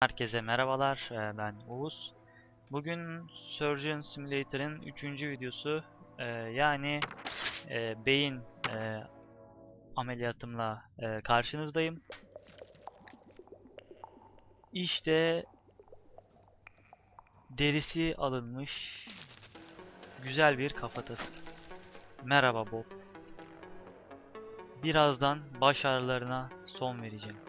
Herkese merhabalar, ee, ben Oğuz. Bugün Surgeon Simulator'ın 3. videosu, ee, yani e, beyin e, ameliyatımla e, karşınızdayım. İşte derisi alınmış güzel bir kafatası. Merhaba Bob. Birazdan baş ağrılarına son vereceğim.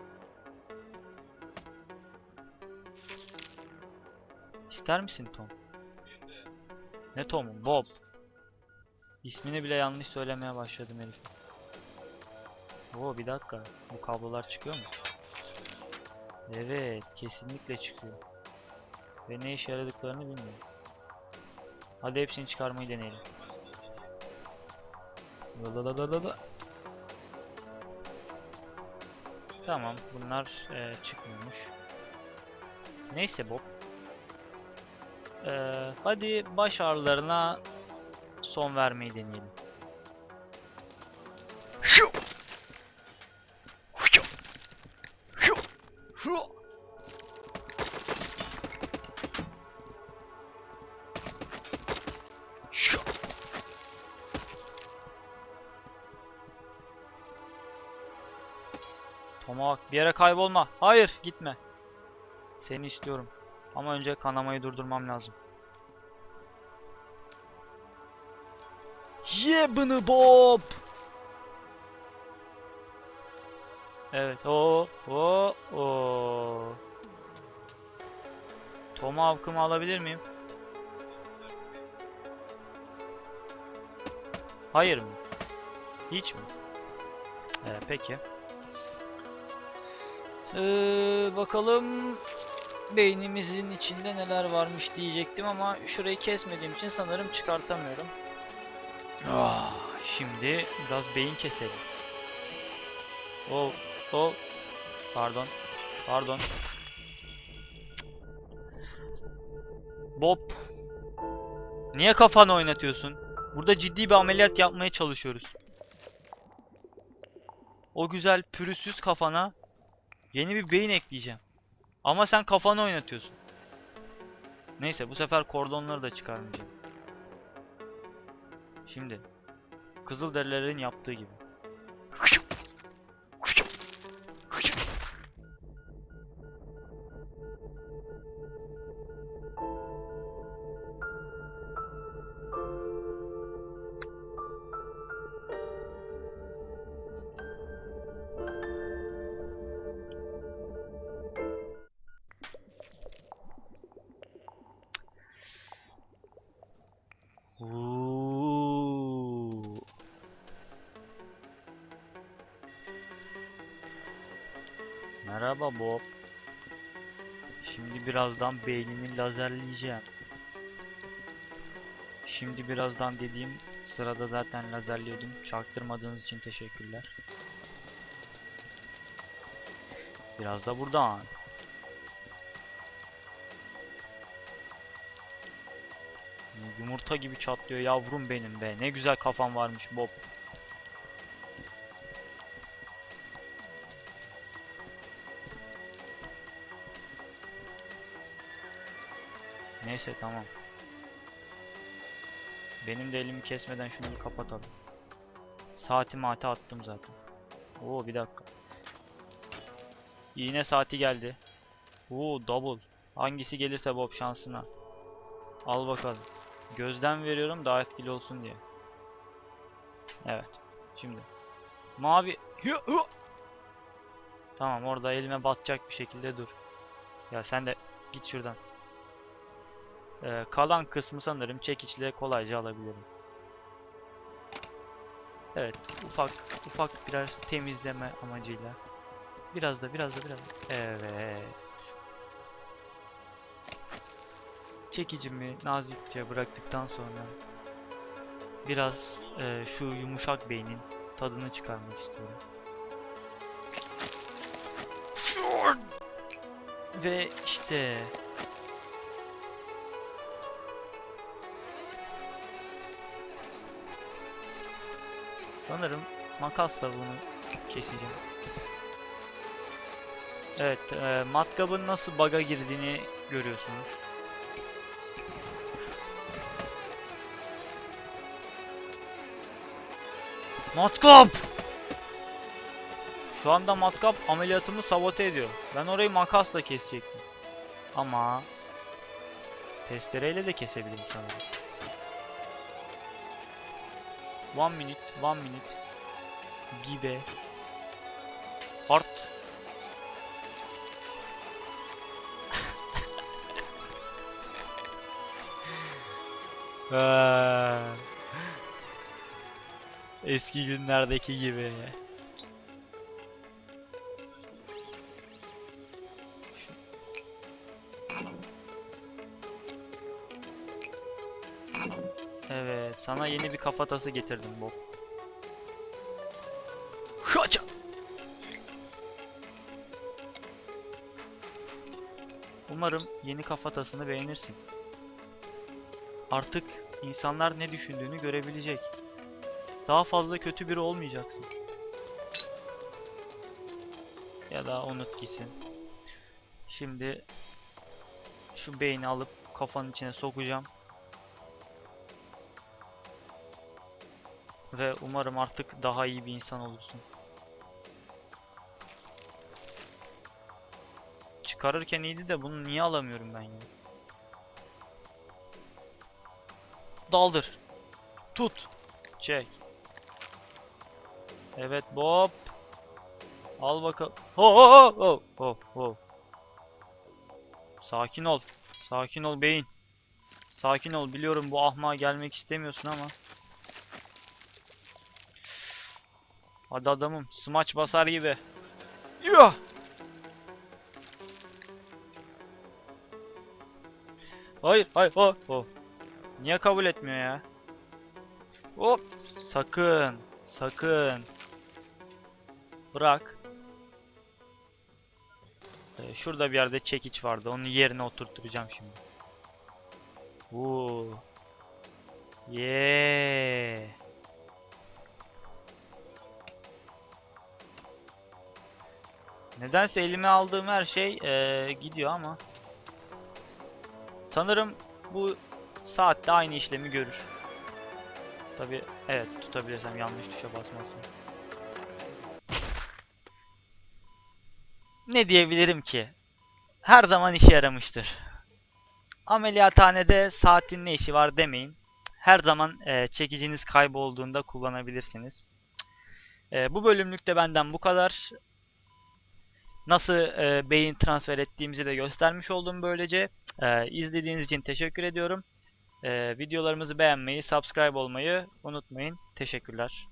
İster misin Tom? Ne Tom'u? Bob. İsmini bile yanlış söylemeye başladım herif. Oo bir dakika. Bu kablolar çıkıyor mu? Evet, kesinlikle çıkıyor. Ve ne işe yaradıklarını bilmiyorum. Hadi hepsini çıkarmayı deneyelim. Lalalala. Tamam, bunlar e, çıkmıyormuş. Neyse Bob. Ee, hadi baş ağrılarına son vermeyi deneyelim. Şu. Şu. Şu. Şu. Tomahawk bir yere kaybolma. Hayır gitme. Seni istiyorum. Ama önce kanamayı durdurmam lazım. Ye bunu Bob. Evet o o o. Tomahawk'ımı alabilir miyim? Hayır mı? Hiç mi? Ee, peki. Ee, bakalım beynimizin içinde neler varmış diyecektim ama şurayı kesmediğim için sanırım çıkartamıyorum. Ah, şimdi biraz beyin keselim. Oh, oh. Pardon. Pardon. Bob. Niye kafanı oynatıyorsun? Burada ciddi bir ameliyat yapmaya çalışıyoruz. O güzel pürüzsüz kafana yeni bir beyin ekleyeceğim. Ama sen kafanı oynatıyorsun. Neyse bu sefer kordonları da çıkarmayacağım. Şimdi Kızılderililerin yaptığı gibi. Merhaba Bob. Şimdi birazdan beynini lazerleyeceğim. Şimdi birazdan dediğim sırada zaten lazerliyordum. Çaktırmadığınız için teşekkürler. Biraz da buradan. Yumurta gibi çatlıyor yavrum benim be. Ne güzel kafam varmış Bob. Neyse tamam. Benim de elimi kesmeden şunu bir kapatalım. Saati mate attım zaten. Oo bir dakika. İğne saati geldi. Oo double. Hangisi gelirse Bob şansına. Al bakalım. Gözden veriyorum daha etkili olsun diye. Evet. Şimdi. Mavi. Tamam orada elime batacak bir şekilde dur. Ya sen de git şuradan. Ee, kalan kısmı sanırım çekiçle kolayca alabilirim. Evet, ufak ufak biraz temizleme amacıyla. Biraz da biraz da biraz. da. Evet. Çekicimi nazikçe bıraktıktan sonra biraz e, şu yumuşak beynin tadını çıkarmak istiyorum. Ve işte Sanırım makasla bunu keseceğim. Evet, e, matkabın nasıl bug'a girdiğini görüyorsunuz. Matkap! Şu anda matkap ameliyatımı sabote ediyor. Ben orayı makasla kesecektim. Ama testereyle de kesebilirim sanırım. One minute, one minute gibi Hard Eee. Eski günlerdeki gibi. Evet, sana yeni bir kafatası getirdim Bob. Haça! Umarım yeni kafatasını beğenirsin. Artık insanlar ne düşündüğünü görebilecek. Daha fazla kötü biri olmayacaksın. Ya da unut gitsin. Şimdi şu beyni alıp kafanın içine sokacağım. Ve umarım artık daha iyi bir insan olursun. Çıkarırken iyiydi de bunu niye alamıyorum ben ya? Daldır. Tut. Çek. Evet Bob. Al bakalım. Ho ho ho ho ho. Sakin ol. Sakin ol beyin. Sakin ol. Biliyorum bu ahmağa gelmek istemiyorsun ama. Hadi adamım. Smaç basar gibi. Yuh! Hayır, hayır, oh, oh. Niye kabul etmiyor ya? Hop! Sakın, sakın. Bırak. Ee, şurada bir yerde çekiç vardı. Onu yerine oturtturacağım şimdi. Oo. Yeah. Nedense elime aldığım her şey eee, gidiyor ama. Sanırım bu saatte aynı işlemi görür. Tabi evet tutabilirsem yanlış tuşa basmasın. Ne diyebilirim ki? Her zaman işe yaramıştır. Ameliyathanede saatin ne işi var demeyin. Her zaman eee, çekiciniz kaybolduğunda kullanabilirsiniz. Eee, bu bölümlükte benden bu kadar. Nasıl eee, beyin transfer ettiğimizi de göstermiş oldum böylece. Eee, izlediğiniz için teşekkür ediyorum. Eee, videolarımızı beğenmeyi, subscribe olmayı unutmayın. Teşekkürler.